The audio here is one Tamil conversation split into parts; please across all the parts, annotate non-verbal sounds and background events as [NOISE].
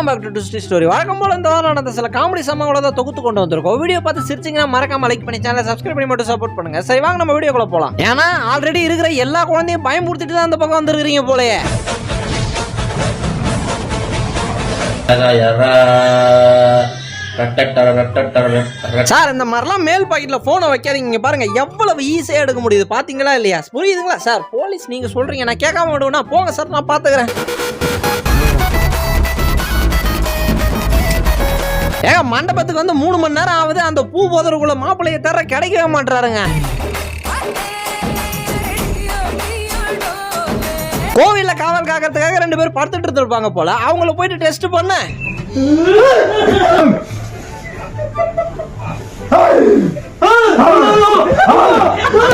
Welcome back to dusty story வழக்கம் போல இந்த வாரம் நடந்த சில காமெடி சம்பவங்களை தான் தொகுத்து கொண்டு வந்திருக்கோம். வீடியோ பார்த்து சிரிச்சிங்கன்னா மறக்காம லைக் பண்ணி சேனலை சப்ஸ்கிரைப் பண்ணி மட்டும் சப்போர்ட் பண்ணுங்க. சரி வாங்க நம்ம வீடியோக்குள்ள போலாம். ஏன்னா ஆல்ரெடி இருக்கிற எல்லா குழந்தையும் பயமுறுத்திட்டு தான் அந்த பக்கம் வந்திருக்கிறீங்க போலயே. சார் இந்த மாதிரிலாம் மேல் பாக்கெட்ல போனை வைக்காதீங்க. பாருங்க எவ்வளவு ஈஸியா எடுக்க முடியுது. பாத்தீங்களா இல்லையா? புரியுதுங்களா? சார் போலீஸ் நீங்க சொல்றீங்க. நான் கேட்காம விடுவேனா? போங்க சார் நான் பாத்துக்கிறேன். ஏங்க மண்டபத்துக்கு வந்து மூணு மணி நேரம் ஆகுது. அந்த பூ போதற்குள்ள மாப்பிள்ளையை தர கிடைக்கவே மாட்டுறாருங்க கோவிலில் காவல் காக்கிறதுக்காக ரெண்டு பேரும் படுத்துட்டு இருப்பாங்க போல. அவங்கள போயிட்டு டெஸ்ட் பண்ண.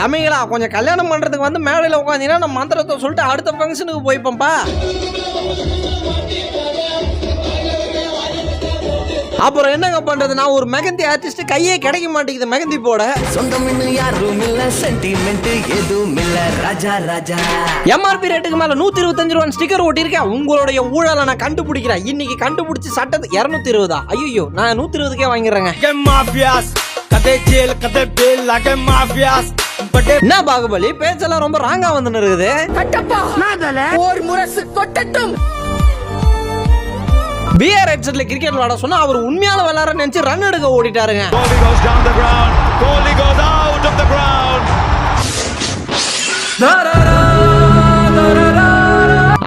தமிழா கொஞ்சம் கல்யாணம் பண்றதுக்கு வந்து மேடையில் உட்காந்தீங்கன்னா நான் மந்திரத்தை சொல்லிட்டு அடுத்த ஃபங்க்ஷனுக்கு போய்ப்போம்ப்பா அப்புறம் என்னங்க பண்றது நான் ஒரு மெகந்தி ஆர்டிஸ்ட் கையே கிடைக்க மாட்டேங்குது மெகந்தி போட. சொந்தம் யாரும் இல்ல சென்டிமெண்ட் எதுவும் இல்ல. ராஜா ராஜா. எம்ஆர்பி ரேட்டுக்கு மேல நூத்தி இருபத்தஞ்சு ரூபா ஸ்டிக்கர் ஒட்டியிருக்கேன். உங்களுடைய ஊழலை நான் கண்டுபிடிக்கிறேன். இன்னைக்கு கண்டுபிடிச்சு சட்டது இருநூத்தி இருபதா ஐயோ நான் நூத்தி இருபதுக்கே வாங்கிடுறேங்க mafias, கதை ஜெயில் கதை பேல் என்ன பாகுபலி? பேச்செல்லாம் ரொம்ப ராங்கா வந்து இருக்குது. ஒரு முரசு கொட்டட்டும் பிஆர் ஹெட்செட்ல கிரிக்கெட் விளாட சொன்னா அவர் உண்மையான விளையாட நினைச்சு ரன் எடுக்க ஓடிட்டாருங்க. Kohli goes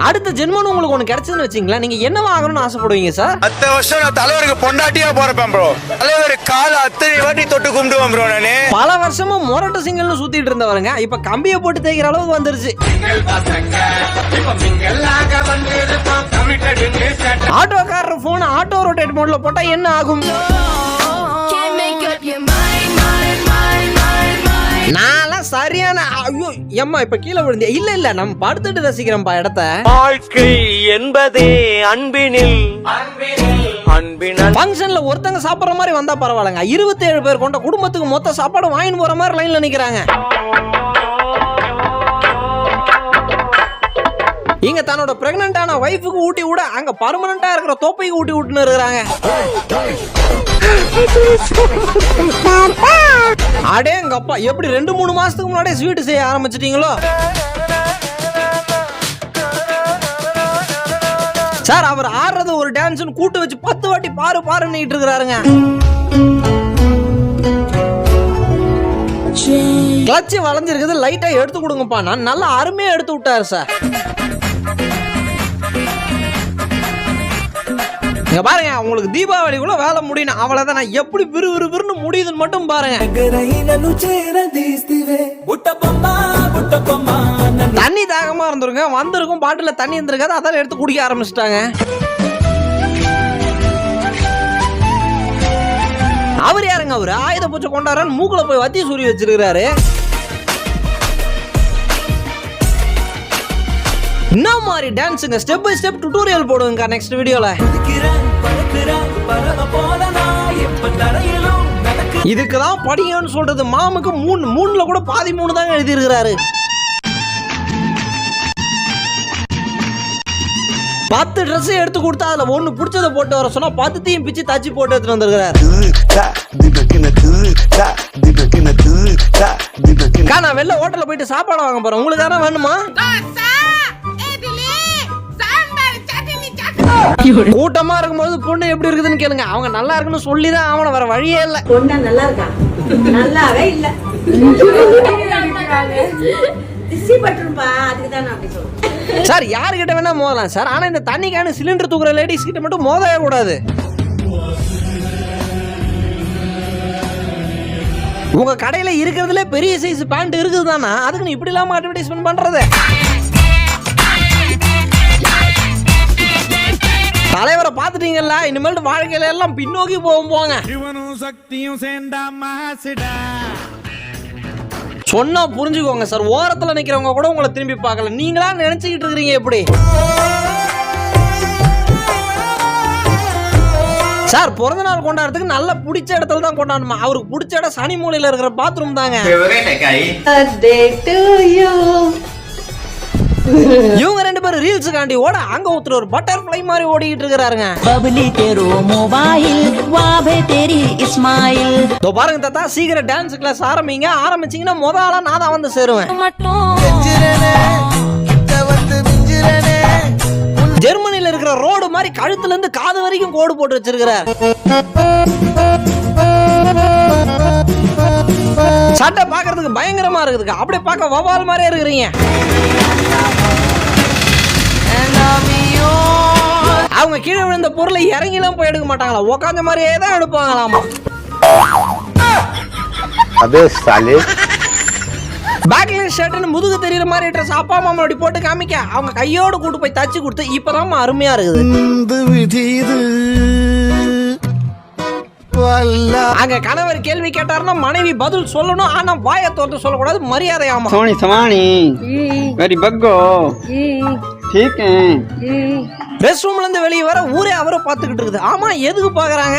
அடுத்த ஜென்மன் உங்களுக்கு ஒண்ணு கிடைச்சதுன்னு வச்சீங்களா நீங்க என்ன ஆகணும்னு ஆசைப்படுவீங்க சார்? அத்த வருஷம் நான் தலைவருக்கு பொண்டாட்டியா போறப்பேன் ப்ரோ தலைவர் கால அத்தனை வாட்டி தொட்டு கும்பிடுவேன் ப்ரோ நானு. பல வருஷமா மொரட்டு சிங்கல்னு சுத்திட்டு இருந்தவருங்க. இப்ப கம்பிய போட்டு தேய்க்கிற அளவுக்கு வந்துருச்சு. ஆட்டோக்காரர் போன் ஆட்டோ ரொட்டேட் மோட்ல போட்டா என்ன ஆகும்? Can't சரியான ஐயோ எம்மா இப்ப கீழே விழுந்தேன் இல்ல இல்ல நம்ம படுத்துட்டு ரசிக்கிறோம்ப்பா இடத்த. வாழ்க்கை என்பதே அன்பினில். அன்பினல். ஃபங்க்ஷன்ல ஒருத்தங்க சாப்பிடுற மாதிரி வந்தா பரவாயில்லங்க. இருபத்தி ஏழு பேர் கொண்ட குடும்பத்துக்கு மொத்த சாப்பாடு வாங்கிட்டு போற மாதிரி லைன்ல நிக்கிறாங்க. இங்க தன்னோட பிரெக்னண்டான ஒய்ஃபுக்கு ஊட்டி விட அங்க பர்மனண்டா இருக்கிற தோப்பைக்கு ஊட்டி விட்டுன்னு இருக்கிறாங்க. அடேங்கப்பா எப்படி ரெண்டு மூணு மாசத்துக்கு முன்னாடியே ஸ்வீட் செய்ய ஆரம்பிச்சிட்டீங்களோ? சார் அவர் ஆடுறது ஒரு டான்ஸ்னு கூட்டு வச்சு பத்து வாட்டி பாரு பாருன்னு இருக்கிறாருங்க. கிளச்சு வளைஞ்சிருக்குது லைட்டா எடுத்து கொடுங்கப்பா. நான் நல்லா அருமையா எடுத்து விட்டாரு சார். இங்கே பாருங்க உங்களுக்கு தீபாவளிக்குள்ள வேலை முடியும் அவ்வளோதான் நான் எப்படி விறுவிறுவிறுன்னு முடியுதுன்னு மட்டும் பாருங்க. தண்ணி தாகமா இருந்திருங்க வந்திருக்கும் பாட்டில் தண்ணி இருந்திருக்காது. அதெல்லாம் எடுத்து குடிக்க ஆரம்பிச்சிட்டாங்க. அவர் யாருங்க அவர்? ஆயுத பூச்சை கொண்டாடுறான்னு மூக்கில் போய் வத்தி சூரிய வச்சிருக்கிறாரு. என்ன மாதிரி டான்ஸுங்க ஸ்டெப் பை ஸ்டெப் டுட்டோரியல் போடுங்க நெக்ஸ்ட் நடக்க இதுக்கு தான் படிங்கன்னு சொல்றது மாமுக்கு மூணு மூணுல கூட பாதி மூணு தாங்க எழுதியிருக்கிறாரு. பத்து ட்ரெஸ் எடுத்து கொடுத்தா அதுல ஒண்ணு பிடிச்சதை போட்டு வர சொன்னா பத்துத்தையும் பிச்சு தச்சு போட்டு எடுத்துட்டு வந்திருக்கிறாரு. நான் வெளில ஹோட்டல்ல போயிட்டு சாப்பாடு வாங்க போறேன். உங்களுக்கு தானே வேணுமா? கூட்டமா இருக்கும்போது பொண்ணு எப்படி இருக்குதுன்னு கேளுங்க. அவங்க நல்லா இருக்குன்னு சொல்லிதான் ஆகணும். வேற வழியே இல்ல. பொண்ணா நல்லா இருக்கா? நல்லாவே இல்ல. திசி பட்டுருப்பா அதுக்கு தான் நான் அப்படி சொல்றேன். சார் யாருக்கிட்ட வேணா மோதலாம் சார். ஆனா இந்த தண்ணி கேனு சிலிண்டர் தூக்குற லேடிஸ் கிட்ட மட்டும் மோதவே கூடாது உங்க கடையில இருக்கிறதுல பெரிய சைஸ் பேண்ட் இருக்குது தானா அதுக்கு நீ இப்படி இல்லாம அட்வர்டைஸ்மெண்ட் பண்றது? தலைவரை பார்த்துட்டீங்கல்ல? இனிமேல் வாழ்க்கையில எல்லாம் பின்னோக்கி போகும் போங்க. சிவனும் சக்தியும் சேர்ந்தா மாசிடா. சொன்னா புரிஞ்சுக்கோங்க சார். ஓரத்துல நிக்கிறவங்க கூட உங்களை திரும்பி பார்க்கல. நீங்களா நினைச்சுக்கிட்டு இருக்கிறீங்க எப்படி? சார் பிறந்த நாள் கொண்டாடுறதுக்கு நல்ல பிடிச்ச இடத்துல தான் கொண்டாடணுமா? அவருக்கு பிடிச்ச இடம் சனி மூலையில இருக்கிற பாத்ரூம் தாங்க. [LAUGHS] இவங்க ரெண்டு பேரும் ரீல்ஸுக்காண்டி ஓட அங்க ஒருத்தர் ஒரு பட்டர்ஃப்ளை மாதிரி ஓடிக்கிட்டு இருக்கிறாருங்க. பப்ளி தேரோ மொபைல் வாபே தேரி இஸ்மாயில். தோ பாருங்க தாத்தா சீக்கிரம் டான்ஸ் கிளாஸ் ஆரம்பிங்க. ஆரம்பிச்சீங்கன்னா முத ஆளா நான் தான் வந்து சேருவேன். ஜெர்மனில இருக்கிற ரோடு மாதிரி கழுத்துல இருந்து காது வரைக்கும் கோடு போட்டு வச்சிருக்கிறார். சட்டை பாக்குறதுக்கு பயங்கரமா இருக்குதுங்க. அப்படியே பார்க்க வவால் மாதிரியே இருக்கிறீங்க. அவங்க கீழே விழுந்த பொருளை இறங்கிலாம் போய் எடுக்க மாட்டாங்களா? உக்காந்த மாதிரியே தான் எடுப்பாங்களாமா? அதே சாலி. பேக்ல ஷர்ட்னு முதுகு தெரியுற மாதிரி ட்ரெஸ் அப்பா அம்மா அப்படி போட்டு காமிக்க. அவங்க கையோடு கூட்டு போய் தச்சு கொடுத்து இப்பதான் அருமையா இருக்குது. அங்க கணவர் கேள்வி கேட்டாருன்னா மனைவி பதில் சொல்லணும். ஆனா வாயை தோற்று சொல்லக்கூடாது மரியாதை ஆமா சோனி சமானி. வெரி பக்கோ ரெஸ்ட் ரூம்ல இருந்து வெளியே வர ஊரே அவரை பார்த்துக்கிட்டு இருக்குது. ஆமா எதுக்கு பாக்குறாங்க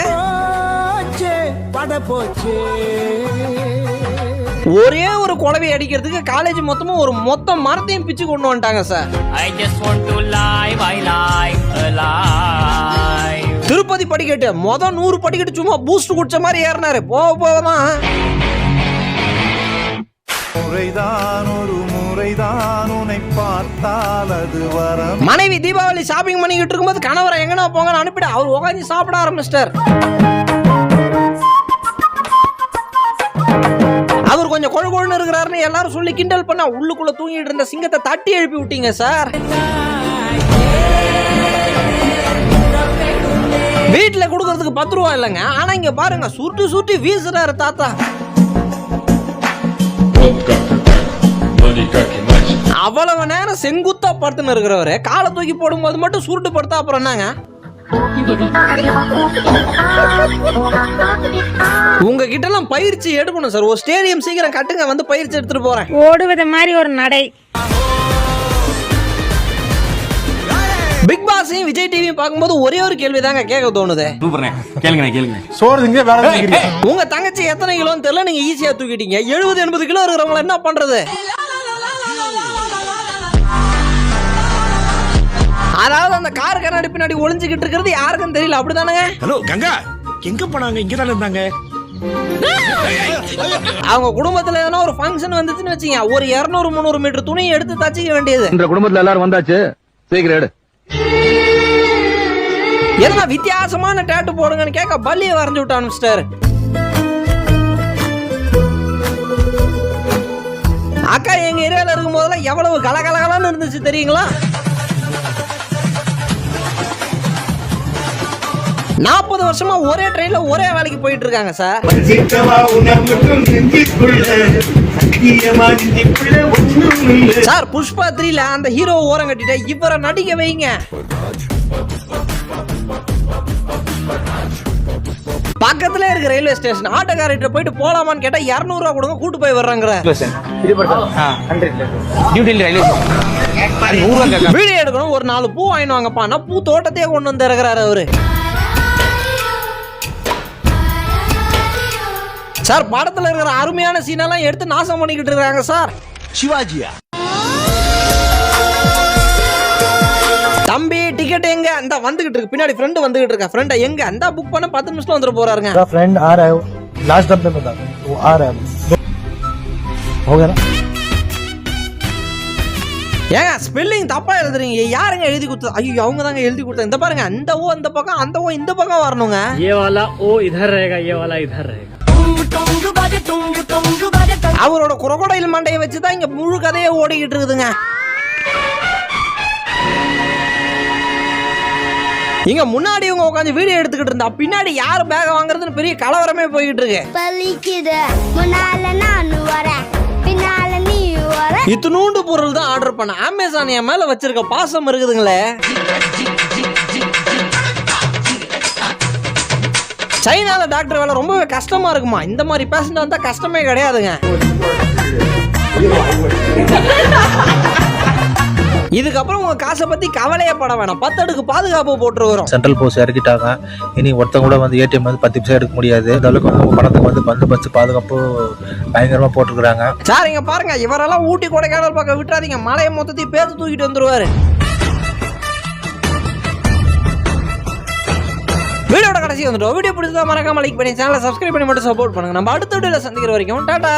ஒரே ஒரு குழவை அடிக்கிறதுக்கு காலேஜ் மொத்தமும் ஒரு மொத்த மரத்தையும் பிச்சு கொண்டு வந்துட்டாங்க சார். திருப்பதி படிக்கட்டு மொத நூறு படிக்கட்டு சும்மா பூஸ்ட் குடிச்ச மாதிரி ஏறினாரு. போக போக தான் முறைதான் ஒரு முறைதான். பார்த்தால் அது வரம். மனைவி தீபாவளி ஷாப்பிங் பண்ணிக்கிட்டு இருக்கும்போது கணவரை எங்கனா போங்கன்னு அனுப்பிட்டு அவர் உட்காந்து சாப்பிட ஆரம்பிச்சிட்டார். அவர் கொஞ்சம் கொழு கொழுன்னு இருக்கிறாருன்னு எல்லாரும் சொல்லி கிண்டல் பண்ணா உள்ளுக்குள்ள தூங்கிட்டு இருந்த சிங்கத்தை தட்டி எழுப்பி விட்டீங்க சார். வீட்டுல கொடுக்கறதுக்கு பத்து ரூபா இல்லைங்க. ஆனா இங்க பாருங்க சுருட்டு சுருட்டி வீசுறாரு தாத்தா. அவ்வளவு நேரம் செங்குத்தா படுத்துன்னு இருக்கிறவரு காலை தூக்கி போடும்போது மட்டும் சுருட்டு படுத்தா அப்புறம் என்னங்க? உங்ககிட்ட எல்லாம் பயிற்சி எடுக்கணும் சார். ஒரு ஸ்டேடியம் சீக்கிரம் கட்டுங்க வந்து பயிற்சி எடுத்துட்டு போறேன். ஓடுவது மாதிரி ஒரு நடை. பிக் பாஸையும் விஜய் டிவியும் பார்க்கும்போது ஒரே ஒரு கேள்வி தாங்க கேட்க தோணுது. சோறுங்க வேற உங்க தங்கச்சி எத்தனை கிலோன்னு தெரியல நீங்க ஈஸியா தூக்கிட்டீங்க. எழுபது எண்பது கிலோ இருக்கிறவங்கள என்ன பண்றது? அதாவது அந்த கார் கண்ணாடி பின்னாடி ஒளிஞ்சுக்கிட்டு இருக்கிறது யாருக்கும் தெரியல. அப்படிதானங்க? ஹலோ கங்கா எங்க போனாங்க? இங்க தானே இருந்தாங்க. அவங்க குடும்பத்துல எதனா ஒரு ஃபங்க்ஷன் வந்துச்சுன்னு வச்சுங்க. ஒரு இருநூறு முந்நூறு மீட்டர் துணியை எடுத்து தச்சிக்க வேண்டியது. இந்த குடும்பத்துல எல்லாரும் வந்தாச்சு. சீக்கிரம் எடு. எதனா வித்தியாசமான டேட்டு போடுங்கன்னு கேட்க பல்லியை வரைஞ்சு விட்டான் மிஸ்டர் அக்கா எங்க ஏரியால இருக்கும் போதெல்லாம் எவ்வளவு கலகலகலன்னு இருந்துச்சு தெரியுங்களா? நாற்பது வருஷமா ஒரே ட்ரெயின்ல ஒரே வேலைக்கு போயிட்டு இருக்காங்க சார் சார் புஷ்பா த்ரீல அந்த ஹீரோ ஓரம் கட்டிட்டு இவரை நடிக்க வைங்க. பக்கத்துல இருக்க ரயில்வே ஸ்டேஷன் ஆட்டோக்காரர்கிட்ட போயிட்டு போலாமான்னு கேட்டா 200 ரூபா கொடுங்க கூட்டு போய் வர்றாங்க வீடியோ எடுக்கணும் ஒரு நாலு பூ வாங்கிட்டு வாங்கப்பா. நான் பூ தோட்டத்தையே கொண்டு வந்து அவரு. சார் படத்துல இருக்கிற அருமையான சீனெல்லாம் எடுத்து நாசம் பண்ணிக்கிட்டு இருக்காங்க சார் சிவாஜியா தம்பி டிக்கெட் எங்க அந்த வந்துகிட்டு இருக்கு பின்னாடி ஃப்ரெண்டு வந்துகிட்டு இருக்கா ஃப்ரெண்ட் எங்க அந்த புக் பண்ண பத்து நிமிஷத்துல வந்துட்டு போறாருங்க फ्रेंड आ रहा है लास्ट डब्बे में था वो आ रहा है हो गया ना ஏங்க ஸ்பெல்லிங் தப்பா எழுதுறீங்க யாருங்க எழுதி கொடுத்தது ஐயோ அவங்க தாங்க எழுதி கொடுத்தது இந்த பாருங்க அந்த ஓ அந்த பக்கம் அந்த ஓ இந்த பக்கம் வரணுங்க ये वाला ओ इधर रहेगा ये वाला इधर रहेगा அவரோட குரகோடையில் மண்டையை வச்சு தான் இங்க முழு கதையே ஓடிக்கிட்டு இருக்குதுங்க. இங்க முன்னாடி இவங்க உட்காந்து வீடியோ எடுத்துக்கிட்டு இருந்தா பின்னாடி யார் பேக் வாங்குறதுன்னு பெரிய கலவரமே போய்கிட்டு இருக்கு. பலிக்குது. முன்னால நான் வரேன். பின்னால நீ வர இத்தினூண்டு பொருள் தான் ஆர்டர் பண்ண அமேசான் என் மேல வச்சிருக்க பாசம் இருக்குதுங்களே. சைனால டாக்டர் வேலை ரொம்பவே கஷ்டமா இருக்குமா? இந்த மாதிரி பேஷண்ட் வந்தா கஷ்டமே கிடையாதுங்க. இதுக்கப்புறம் உங்க காசை பத்தி கவலையே பட வேணாம். பத்து அடுக்கு பாதுகாப்பு போட்டுருவோம் சென்ட்ரல் போஸ்ட் இறக்கிட்டாங்க. இனி ஒருத்தங்க கூட வந்து ஏடிஎம் வந்து பத்து பைசா எடுக்க முடியாது. இந்த அளவுக்கு வந்து பணத்துக்கு வந்து பந்தோபஸ்து பாதுகாப்பு பயங்கரமா போட்டுருக்காங்க சார் இங்க பாருங்க இவரெல்லாம் ஊட்டி கொடைக்கானல் பக்கம் விட்டுறாதீங்க. மலையை மொத்தத்தையும் பேத்து தூக்கிட்டு வந்துருவாரு. வீடியோட கடைசி வந்துட்டோம். வீடியோ பிடிச்சதா மறக்காம லைக் பண்ணி சேனலை சப்ஸ்கிரைப் பண்ணி மட்டும் சப்போர்ட் பண்ணுங்க. நம்ம அடுத்த வீடியோவில் சந்திக்கிற வரைக்கும் டாடா!